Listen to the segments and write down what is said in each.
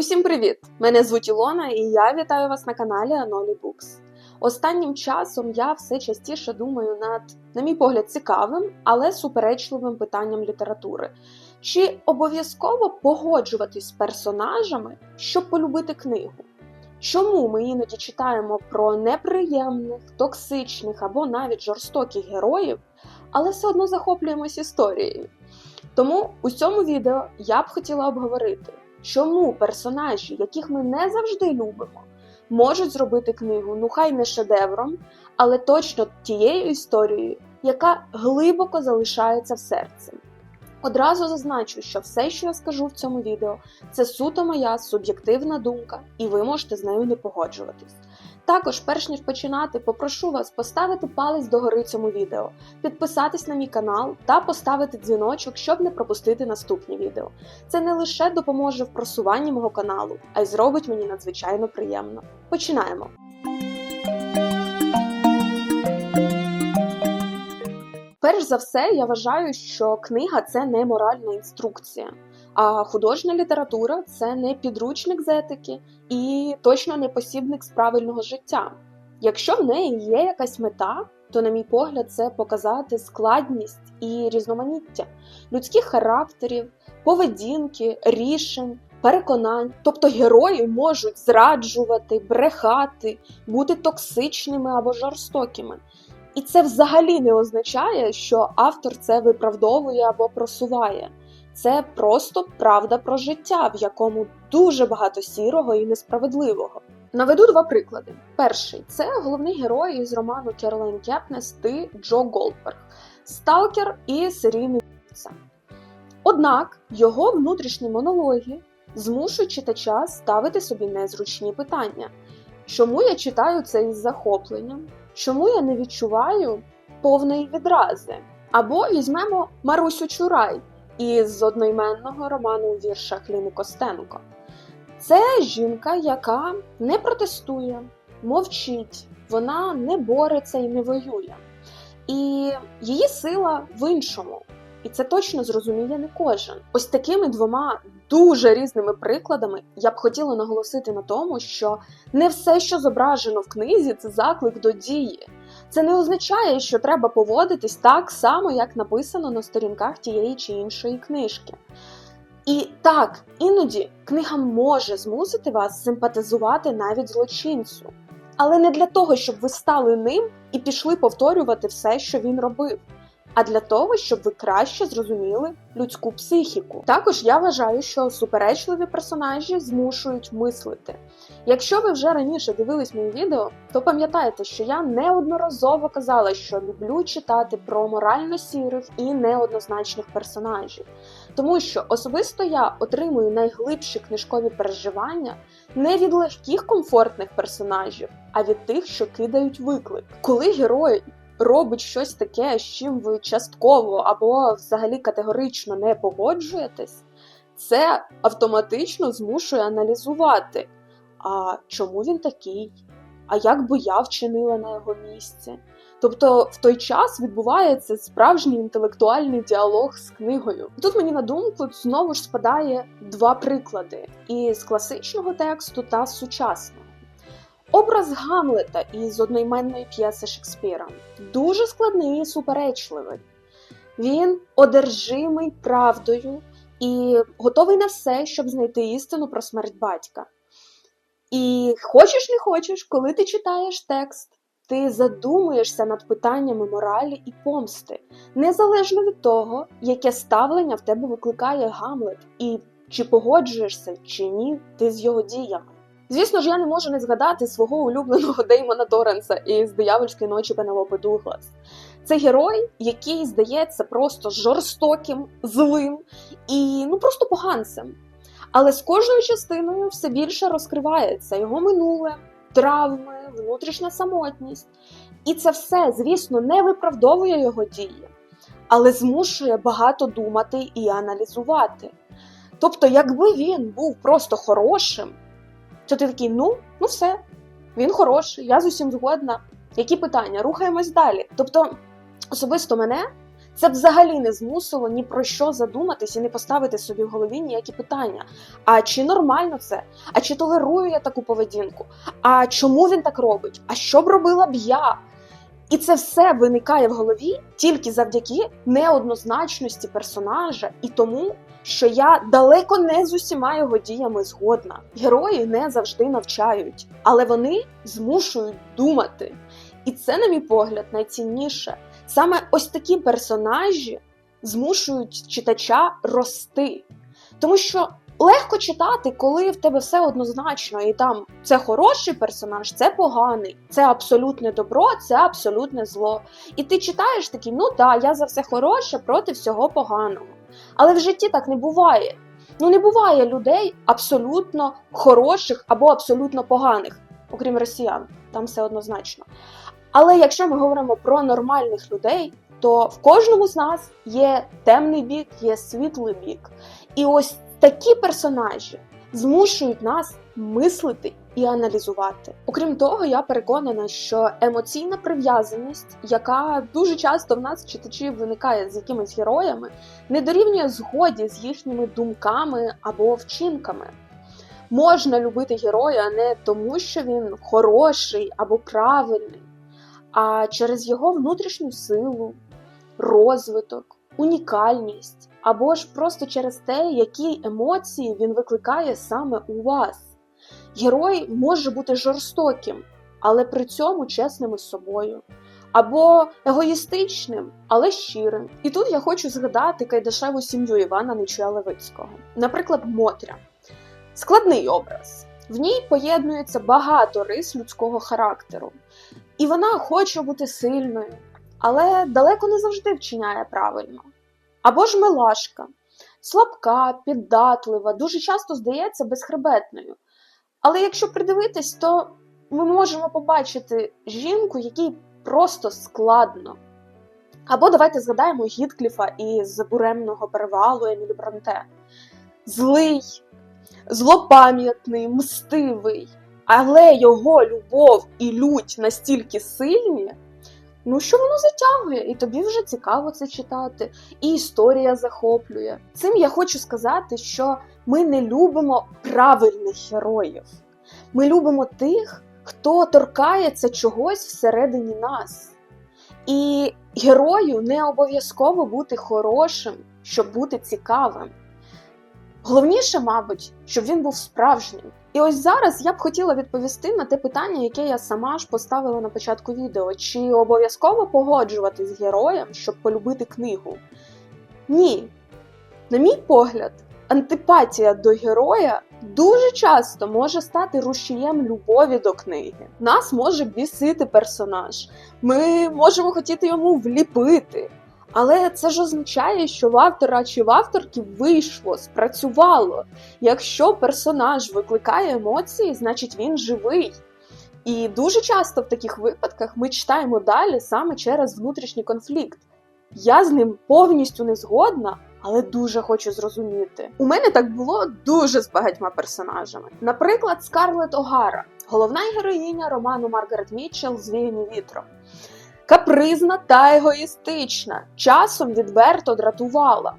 Усім привіт! Мене звуть Ілона, і я вітаю вас на каналі Анолі Books. Останнім часом я все частіше думаю над, на мій погляд, цікавим, але суперечливим питанням літератури. Чи обов'язково погоджуватись з персонажами, щоб полюбити книгу? Чому ми іноді читаємо про неприємних, токсичних або навіть жорстоких героїв, але все одно захоплюємось історією? Тому у цьому відео я б хотіла обговорити, чому персонажі, яких ми не завжди любимо, можуть зробити книгу, ну хай не шедевром, але точно тією історією, яка глибоко залишається в серці. Одразу зазначу, що все, що я скажу в цьому відео, це суто моя суб'єктивна думка, і ви можете з нею не погоджуватись. Також, перш ніж починати, попрошу вас поставити палець догори цьому відео, підписатись на мій канал та поставити дзвіночок, щоб не пропустити наступні відео. Це не лише допоможе в просуванні мого каналу, а й зробить мені надзвичайно приємно. Починаємо! Перш за все, я вважаю, що книга це не моральна інструкція, а художня література це не підручник з етики і точно не посібник з правильного життя. Якщо в неї є якась мета, то, на мій погляд, це показати складність і різноманіття людських характерів, поведінки, рішень, переконань. Тобто герої можуть зраджувати, брехати, бути токсичними або жорстокими. І це взагалі не означає, що автор це виправдовує або просуває. Це просто правда про життя, в якому дуже багато сірого і несправедливого. Наведу два приклади. Перший це головний герой із роману Керлайн Кепнес ти Джо Голдберг, сталкер і серійний вбивця. Однак його внутрішні монологи змушують читача ставити собі незручні питання. Чому я читаю це із захопленням? Чому я не відчуваю повної відрази? Або візьмемо Марусю Чурай із одноіменного роману у віршах Ліни Костенко. Це жінка, яка не протестує, мовчить, вона не бореться і не воює. І її сила в іншому. І це точно зрозуміє не кожен. Ось такими двома дуже різними прикладами я б хотіла наголосити на тому, що не все, що зображено в книзі, це заклик до дії. Це не означає, що треба поводитись так само, як написано на сторінках тієї чи іншої книжки. І так, іноді книга може змусити вас симпатизувати навіть злочинцю, але не для того, щоб ви стали ним і пішли повторювати все, що він робив а для того, щоб ви краще зрозуміли людську психіку. Також я вважаю, що суперечливі персонажі змушують мислити. Якщо ви вже раніше дивились мої відео, то пам'ятайте, що я неодноразово казала, що люблю читати про морально сірих і неоднозначних персонажів, тому що особисто я отримую найглибші книжкові переживання не від легких комфортних персонажів, а від тих, що кидають виклик, коли герої робить щось таке, з чим ви частково або взагалі категорично не погоджуєтесь, це автоматично змушує аналізувати, а чому він такий, а як би я вчинила на його місці. Тобто в той час відбувається справжній інтелектуальний діалог з книгою. Тут мені на думку знову ж спадає два приклади: із класичного тексту та з сучасного. Образ Гамлета із одноіменної п'єси Шекспіра дуже складний і суперечливий. Він одержимий правдою і готовий на все, щоб знайти істину про смерть батька. І хочеш не хочеш, коли ти читаєш текст, ти задумуєшся над питаннями моралі і помсти, незалежно від того, яке ставлення в тебе викликає Гамлет, і чи погоджуєшся, чи ні, ти з його діями. Звісно ж, я не можу не згадати свого улюбленого Деймона Торренса із диявольської ночі Пенелопи Дуглас. Це герой, який здається просто жорстоким, злим і ну просто поганцем. Але з кожною частиною все більше розкривається його минуле, травми, внутрішня самотність. І це все, звісно, не виправдовує його дії, але змушує багато думати і аналізувати. Тобто, якби він був просто хорошим то ти такий, ну, ну все, він хороший, я з усім згодна. Які питання? Рухаємось далі. Тобто, особисто мене Це взагалі не змусило ні про що задуматись і не поставити собі в голові ніякі питання. А чи нормально це? А чи толерую я таку поведінку? А чому він так робить? А що б робила б я? І це все виникає в голові тільки завдяки неоднозначності персонажа і тому, що я далеко не з усіма його діями згодна. Герої не завжди навчають, але вони змушують думати. І це, на мій погляд, найцінніше. Саме ось такі персонажі змушують читача рости. Тому що легко читати, коли в тебе все однозначно, і там це хороший персонаж, це поганий, це абсолютне добро, це абсолютне зло. І ти читаєш такий, ну так, я за все хороше проти всього поганого. Але в житті так не буває. Ну не буває людей абсолютно хороших або абсолютно поганих, окрім росіян, там все однозначно. Але якщо ми говоримо про нормальних людей, то в кожному з нас є темний бік, є світлий бік. І ось такі персонажі змушують нас мислити і аналізувати. Окрім того, я переконана, що емоційна прив'язаність, яка дуже часто в нас читачів виникає з якимись героями, не дорівнює згоді з їхніми думками або вчинками. Можна любити героя не тому, що він хороший або правильний, а через його внутрішню силу, розвиток, унікальність, або ж просто через те, які емоції він викликає саме у вас. Герой може бути жорстоким, але при цьому чесним із собою, або егоїстичним, але щирим. І тут я хочу згадати кайдашеву сім'ю Івана Нечуя Левицького, наприклад, Мотря. Складний образ. В ній поєднується багато рис людського характеру, і вона хоче бути сильною, але далеко не завжди вчиняє правильно. Або ж милашка, слабка, піддатлива, дуже часто здається безхребетною. Але якщо придивитись, то ми можемо побачити жінку, якій просто складно. Або давайте згадаємо Гіткліфа із буремного перевалу Емілі Бранте. Злий, злопам'ятний, мстивий, але його любов і лють настільки сильні, ну що воно затягує, і тобі вже цікаво це читати, і історія захоплює. Цим я хочу сказати, що ми не любимо правильних героїв. Ми любимо тих, хто торкається чогось всередині нас. І герою не обов'язково бути хорошим, щоб бути цікавим. Головніше, мабуть, щоб він був справжнім. І ось зараз я б хотіла відповісти на те питання, яке я сама ж поставила на початку відео: чи обов'язково погоджуватись з героєм, щоб полюбити книгу? Ні. На мій погляд, антипатія до героя дуже часто може стати рушієм любові до книги. Нас може бісити персонаж, ми можемо хотіти йому вліпити. Але це ж означає, що в автора чи в авторки вийшло, спрацювало. Якщо персонаж викликає емоції, значить він живий. І дуже часто в таких випадках ми читаємо далі саме через внутрішній конфлікт. Я з ним повністю не згодна, але дуже хочу зрозуміти. У мене так було дуже з багатьма персонажами. Наприклад, Скарлет Огара, головна героїня роману Маргарет Мітчелл Звіяні вітром. Капризна та егоїстична, часом відверто дратувала.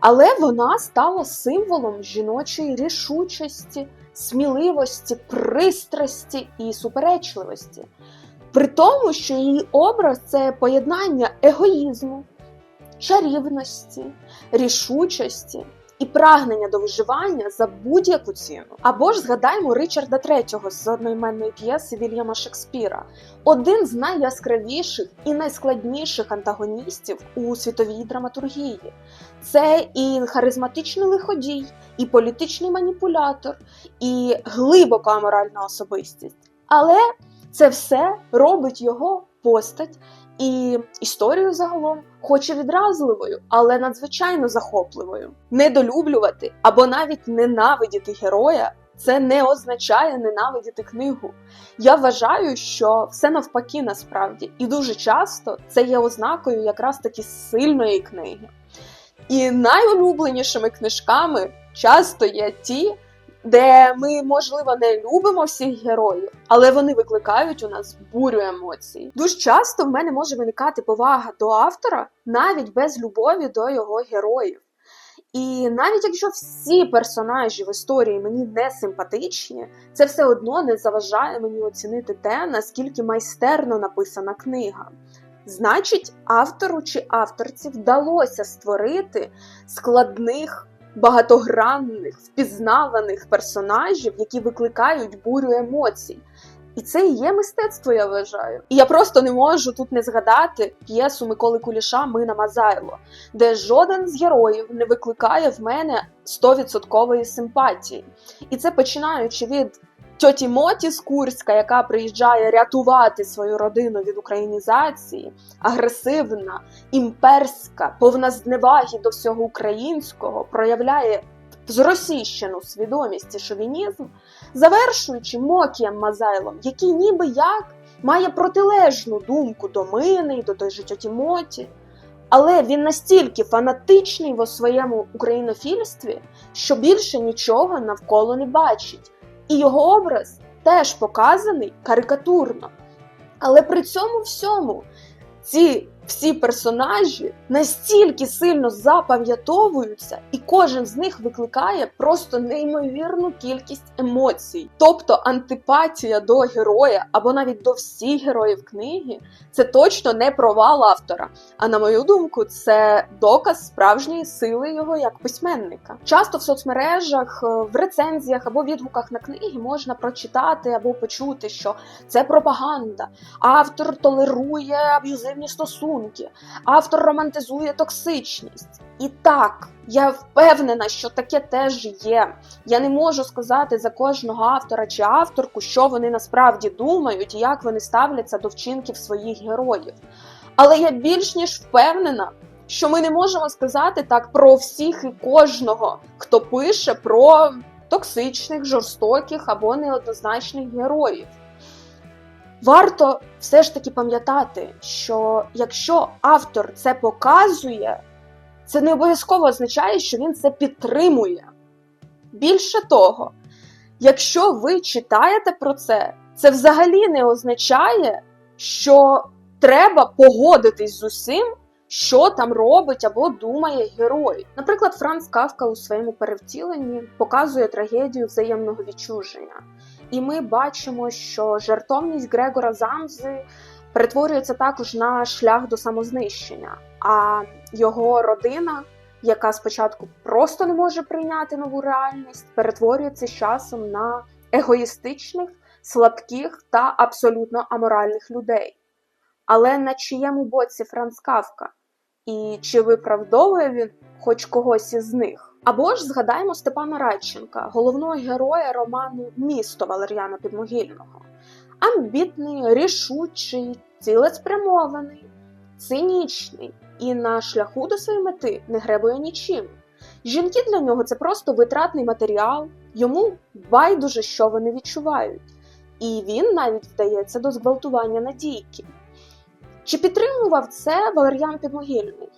Але вона стала символом жіночої рішучості, сміливості, пристрасті і суперечливості. При тому, що її образ це поєднання егоїзму, чарівності, рішучості і прагнення до виживання за будь-яку ціну. Або ж згадаємо Ричарда III з одноіменної п'єси Вільяма Шекспіра, один з найяскравіших і найскладніших антагоністів у світовій драматургії. Це і харизматичний лиходій, і політичний маніпулятор, і глибоко аморальна особистість. Але це все робить його постать і історію загалом, хоч і відразливою, але надзвичайно захопливою. Недолюблювати або навіть ненавидіти героя. Це не означає ненавидіти книгу. Я вважаю, що все навпаки насправді, і дуже часто це є ознакою якраз таки сильної книги. І найулюбленішими книжками часто є ті, де ми, можливо, не любимо всіх героїв, але вони викликають у нас бурю емоцій. Дуже часто в мене може виникати повага до автора навіть без любові до його героїв. І навіть якщо всі персонажі в історії мені не симпатичні, це все одно не заважає мені оцінити те, наскільки майстерно написана книга. Значить, автору чи авторці вдалося створити складних, багатогранних, впізнаваних персонажів, які викликають бурю емоцій. І це і є мистецтво, я вважаю. І я просто не можу тут не згадати п'єсу Миколи Куліша Мина Мазайло, де жоден з героїв не викликає в мене 100% симпатії. І це починаючи від тьоті Моті з Курська, яка приїжджає рятувати свою родину від українізації, агресивна, імперська, повна зневаги до всього українського, проявляє зросійщену свідомість і шовінізм, завершуючи Мокієм Мазайлом, який ніби як має протилежну думку до Мини і до той же тьоті Моті. Але він настільки фанатичний в своєму українофільстві, що більше нічого навколо не бачить. І його образ теж показаний карикатурно. Але при цьому всьому ці всі персонажі настільки сильно запам'ятовуються, і кожен з них викликає просто неймовірну кількість емоцій. Тобто антипатія до героя або навіть до всіх героїв книги це точно не провал автора. А на мою думку, це доказ справжньої сили його як письменника. Часто в соцмережах, в рецензіях або відгуках на книги можна прочитати або почути, що це пропаганда, автор толерує аб'юзивні стосунки автор романтизує токсичність. І так, я впевнена, що таке теж є. Я не можу сказати за кожного автора чи авторку, що вони насправді думають і як вони ставляться до вчинків своїх героїв. Але я більш ніж впевнена, що ми не можемо сказати так про всіх і кожного, хто пише про токсичних, жорстоких або неоднозначних героїв. Варто все ж таки пам'ятати, що якщо автор це показує, це не обов'язково означає, що він це підтримує. Більше того, якщо ви читаєте про це, це взагалі не означає, що треба погодитись з усім, що там робить або думає герой. Наприклад, Франц Кавка у своєму перевтіленні показує трагедію взаємного відчуження. І ми бачимо, що жертовність Грегора Замзи перетворюється також на шлях до самознищення, а його родина, яка спочатку просто не може прийняти нову реальність, перетворюється з часом на егоїстичних, слабких та абсолютно аморальних людей. Але на чиєму боці Франц Кавка? І чи виправдовує він хоч когось із них? Або ж згадаємо Степана Радченка, головного героя роману Місто Валер'яна Підмогильного. Амбітний, рішучий, цілеспрямований, цинічний і на шляху до своєї мети не гребує нічим. Жінки для нього це просто витратний матеріал, йому байдуже, що вони відчувають, і він навіть вдається до зґвалтування надійки. Чи підтримував це Валер'ян Підмогильний?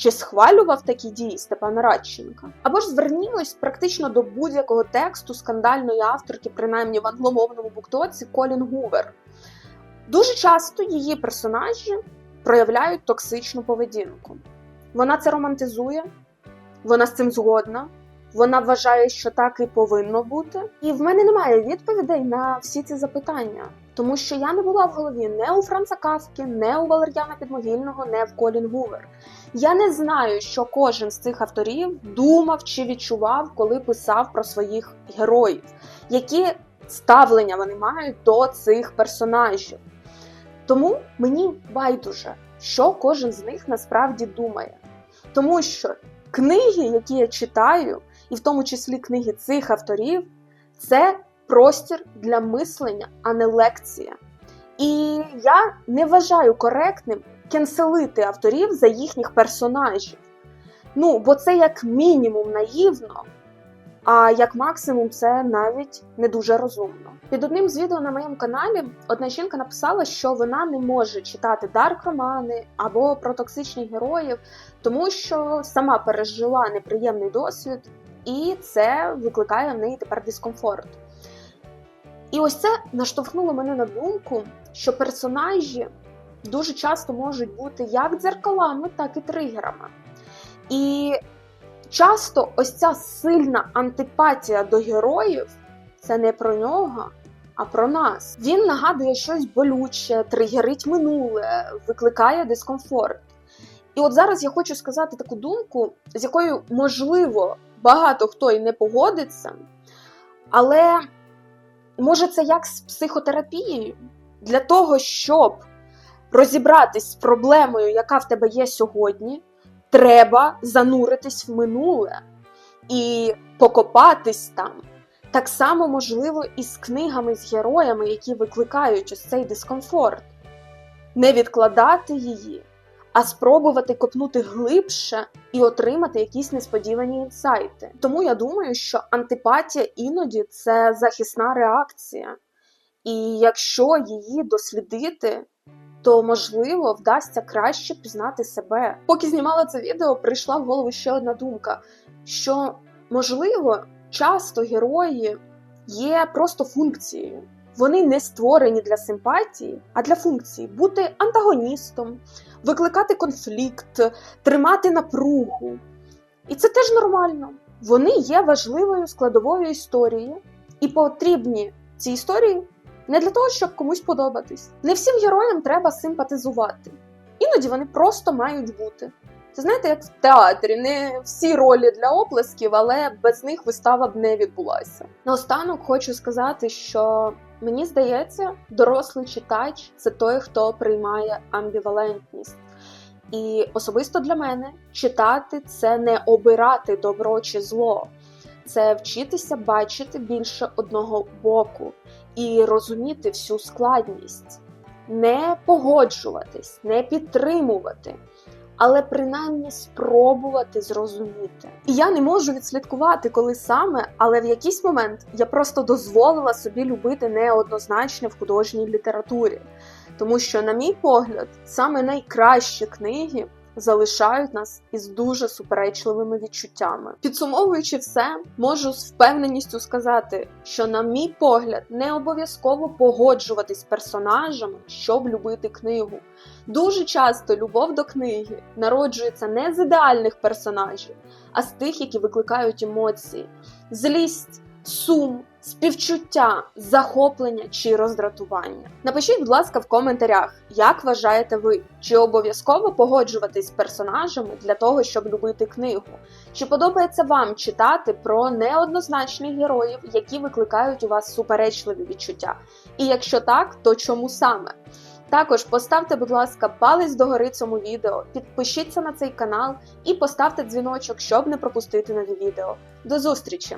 Чи схвалював такі дії Степана Радченка? Або ж звернімось практично до будь-якого тексту скандальної авторки, принаймні в англомовному буктоці Колін Гувер. Дуже часто її персонажі проявляють токсичну поведінку. Вона це романтизує, вона з цим згодна, вона вважає, що так і повинно бути. І в мене немає відповідей на всі ці запитання. Тому що я не була в голові не у Франца Кавки, не у Валер'яна Підмогильного, не в Колін Гувер. Я не знаю, що кожен з цих авторів думав чи відчував, коли писав про своїх героїв, які ставлення вони мають до цих персонажів. Тому мені байдуже, що кожен з них насправді думає. Тому що книги, які я читаю, і в тому числі книги цих авторів, це простір для мислення, а не лекція. І я не вважаю коректним кенселити авторів за їхніх персонажів. Ну, бо це як мінімум наївно, а як максимум це навіть не дуже розумно. Під одним з відео на моєму каналі одна жінка написала, що вона не може читати дарк-романи або про токсичних героїв, тому що сама пережила неприємний досвід і це викликає в неї тепер дискомфорт. І ось це наштовхнуло мене на думку, що персонажі дуже часто можуть бути як дзеркалами, так і тригерами. І часто ось ця сильна антипатія до героїв це не про нього, а про нас. Він нагадує щось болюче, тригерить минуле, викликає дискомфорт. І от зараз я хочу сказати таку думку, з якою, можливо, багато хто і не погодиться, але може це як з психотерапією для того, щоб розібратись з проблемою, яка в тебе є сьогодні, треба зануритись в минуле і покопатись там. Так само можливо і з книгами, з героями, які викликають ось цей дискомфорт. Не відкладати її, а спробувати копнути глибше і отримати якісь несподівані інсайти. Тому я думаю, що антипатія іноді це захисна реакція, і якщо її дослідити, то можливо вдасться краще пізнати себе. Поки знімала це відео, прийшла в голову ще одна думка: що можливо часто герої є просто функцією. Вони не створені для симпатії, а для функції бути антагоністом, викликати конфлікт, тримати напругу. І це теж нормально. Вони є важливою складовою історії, і потрібні ці історії не для того, щоб комусь подобатись. Не всім героям треба симпатизувати. Іноді вони просто мають бути. Це знаєте, як в театрі, не всі ролі для оплесків, але без них вистава б не відбулася. Наостанок хочу сказати, що мені здається, дорослий читач це той, хто приймає амбівалентність. І особисто для мене читати це не обирати добро чи зло, це вчитися бачити більше одного боку і розуміти всю складність, не погоджуватись, не підтримувати але принаймні спробувати зрозуміти. І я не можу відслідкувати, коли саме, але в якийсь момент я просто дозволила собі любити неоднозначне в художній літературі, тому що, на мій погляд, саме найкращі книги. Залишають нас із дуже суперечливими відчуттями. Підсумовуючи все, можу з впевненістю сказати, що, на мій погляд, не обов'язково погоджуватись з персонажами, щоб любити книгу. Дуже часто любов до книги народжується не з ідеальних персонажів, а з тих, які викликають емоції, злість, сум, співчуття, захоплення чи роздратування. Напишіть, будь ласка, в коментарях, як вважаєте ви, чи обов'язково погоджуватись з персонажами для того, щоб любити книгу? Чи подобається вам читати про неоднозначних героїв, які викликають у вас суперечливі відчуття? І якщо так, то чому саме? Також поставте, будь ласка, палець догори цьому відео, підпишіться на цей канал і поставте дзвіночок, щоб не пропустити нові відео. До зустрічі!